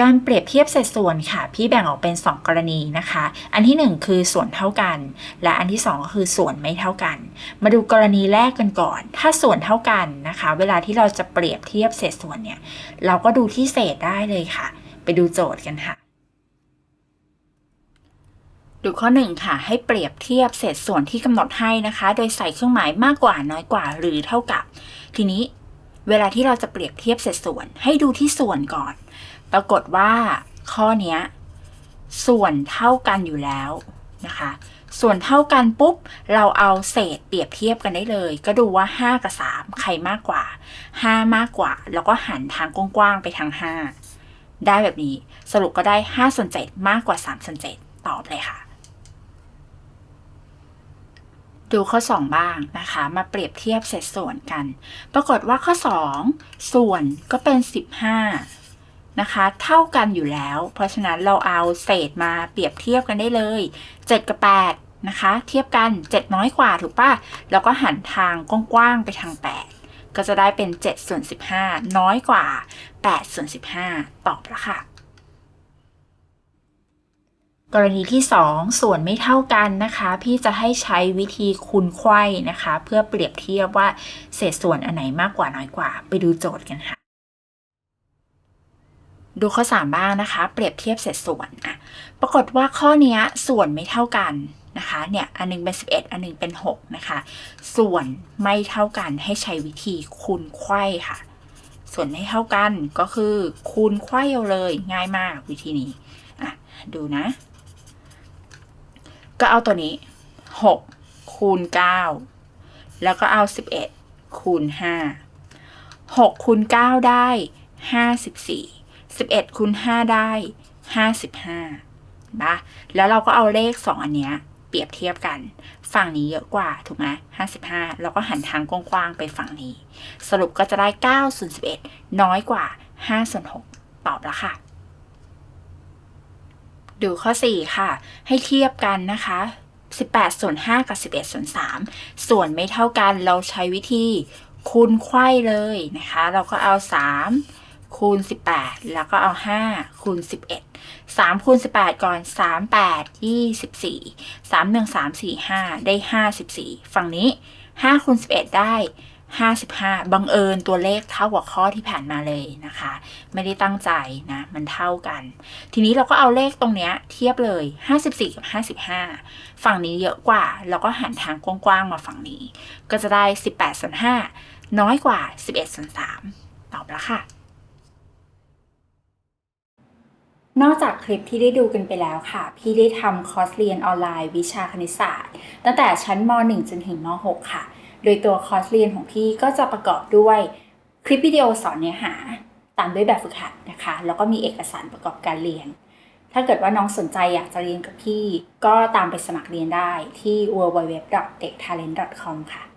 การเปรียบเทียบสัดส่วนค่ะ พี่แบ่งออกเป็น 2 กรณีนะคะ อันที่ 1 คือส่วนเท่ากัน และอันที่ 2 ก็คือส่วนไม่เท่ากัน มาดูกรณีแรกกันก่อน ถ้าส่วนเท่ากันนะคะ เวลาที่เราจะเปรียบเทียบเศษส่วนเนี่ย เราก็ดูที่เศษได้เลยค่ะ ไปดูโจทย์กันค่ะ ดูข้อ 1 ค่ะ ให้เปรียบเทียบเศษส่วนที่กำหนดให้นะคะ โดยใส่เครื่องหมายมากกว่าน้อยกว่าหรือเท่ากับ ทีนี้ เวลาที่เราจะเปรียบเทียบเศษส่วน ให้ดูที่ส่วนก่อน ปรากฏว่าข้อนี้ส่วนเท่ากันอยู่แล้วนะคะ ส่วนเท่ากันปุ๊บ เราเอาเศษเปรียบเทียบกันได้เลย ก็ดูว่า 5 กับ 3 ใครมากกว่า 5 มากกว่า แล้วก็หันทางกว้างๆไปทาง 5 ได้แบบนี้ สรุปก็ได้5ส่วน7มากกว่า3ส่วน7ตอบเลยค่ะ ดูข้อ 2 บ้างนะคะ มาเปรียบเทียบเศษส่วนกัน ปรากฏว่าข้อ 2 ส่วนก็เป็น 15 นะคะ เท่ากันอยู่แล้ว เพราะฉะนั้นเราเอาเศษมาเปรียบเทียบกันได้เลย 7 กับ 8 นะคะ เทียบกัน 7 น้อยกว่าถูกปะแล้วก็หันทางกว้างๆไปทาง 8 ก็จะได้เป็น7ส่วน15 น้อยกว่า8ส่วน15 ตอบแล้วค่ะ กรณีที่ 2 ส่วนไม่เท่ากันนะคะ พี่จะให้ใช้วิธีคูณไขว้นะคะ เพื่อเปรียบเทียบว่าเศษส่วนอันไหนมากกว่าน้อยกว่า ไปดูโจทย์กันค่ะ ดูข้อ 3 บ้างนะคะ เปรียบเทียบเศษส่วนอะปรากฏว่าข้อนี้ส่วนไม่เท่ากันนะคะเนี่ยอันนึงเป็น 11 อันนึงเป็น 6 นะคะ ส่วนไม่เท่ากันให้ใช้วิธีคูณไขว้ค่ะ ส่วนไม่เท่ากันก็คือคูณไขว้เอาเลยง่ายมากวิธีนี้อะดูนะ ก็เอาตัวนี้ 6 คูณ 9 แล้วก็เอา 11 คูณ 5 6 คูณ 9 ได้ 54 11 คูณ 5 ได้ 55นะแล้วเราก็เอาเลข 2 อันเนี้ยเปรียบเทียบกัน ฝั่งนี้เยอะกว่า ถูกไหม55แล้วก็หันทางกว้างๆไปฝั่งนี้ สรุปก็จะได้9ส่วน11น้อยกว่า5ส่วน6ตอบแล้วค่ะ ดูข้อ 4 ค่ะ ให้เทียบกันนะคะ 18 ส่วน 5 กับ 11 ส่วน 3 ส่วนไม่เท่ากันเราใช้วิธีคูณไขว้เลยนะคะ เราก็เอา 3 คูณ 18 แล้วก็เอา 5 คูณ 11 3 คูณ 18 ก่อน 3 8 24 3 1 3 4 5 ได้ 54 ฝั่งนี้ 5 คูณ 11 ได้ 55บังเอิญตัวเลขเท่ากับข้อที่ผ่านมาเลยนะคะ ไม่ได้ตั้งใจนะมันเท่ากัน ทีนี้เราก็เอาเลขตรงเนี้ยเทียบเลย 54 กับ 55 ฝั่งนี้เยอะกว่า แล้วก็หันทางกว้างๆมาฝั่งนี้ ก็จะได้ 18ส่วน5น้อยกว่า 11ส่วน3ตอบแล้วค่ะ นอกจากคลิปที่ได้ดูกันไปแล้วค่ะ พี่ได้ทำคอร์สเรียนออนไลน์วิชาคณิตศาสตร์ ตั้งแต่ชั้นม .1 จนถึงม .6 ค่ะ โดยตัวคอร์สเรียนของพี่ก็จะประกอบด้วยคลิปวิดีโอสอนเนื้อหา ตามด้วยแบบฝึกหัดนะคะ แล้วก็มีเอกสารประกอบการเรียน ถ้าเกิดว่าน้องสนใจอยากจะเรียนกับพี่ ก็ตามไปสมัครเรียนได้ที่ www.techtalent.com ค่ะ